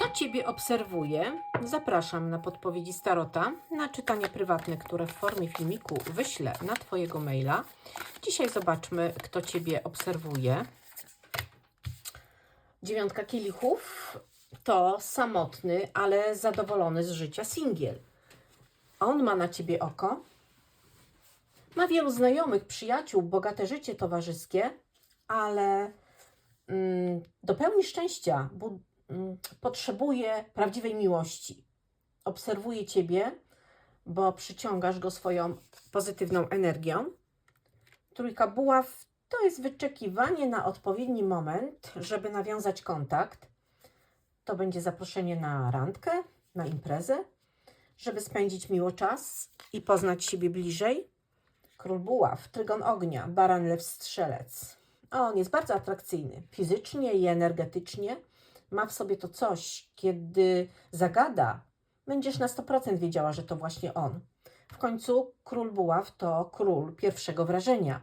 Kto Ciebie obserwuje? Zapraszam na podpowiedzi Starota, na czytanie prywatne, które w formie filmiku wyślę na Twojego maila. Dzisiaj zobaczmy, kto Ciebie obserwuje. Dziewiątka kielichów to samotny, ale zadowolony z życia singiel. On ma na Ciebie oko. Ma wielu znajomych, przyjaciół, bogate życie towarzyskie, ale mm, do pełni szczęścia bu- potrzebuje prawdziwej miłości. Obserwuje Ciebie, bo przyciągasz go swoją pozytywną energią. Trójka buław to jest wyczekiwanie na odpowiedni moment, żeby nawiązać kontakt. To będzie zaproszenie na randkę, na imprezę, żeby spędzić miło czas i poznać siebie bliżej. Król buław, trygon ognia, baran lew strzelec. On jest bardzo atrakcyjny fizycznie i energetycznie. Ma w sobie to coś, kiedy zagada, będziesz na 100% wiedziała, że to właśnie on. W końcu król buław to król pierwszego wrażenia.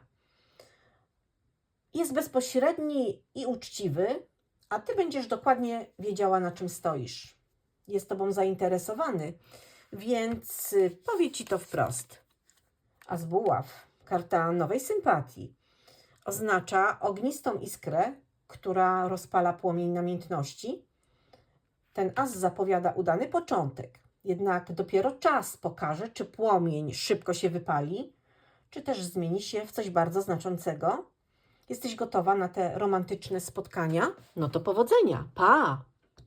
Jest bezpośredni i uczciwy, a ty będziesz dokładnie wiedziała, na czym stoisz. Jest tobą zainteresowany, więc y, powie ci to wprost. A z buław, karta nowej sympatii, oznacza ognistą iskrę, która rozpala płomień namiętności. Ten as zapowiada udany początek, jednak dopiero czas pokaże, czy płomień szybko się wypali, czy też zmieni się w coś bardzo znaczącego. Jesteś gotowa na te romantyczne spotkania? No to powodzenia. Pa!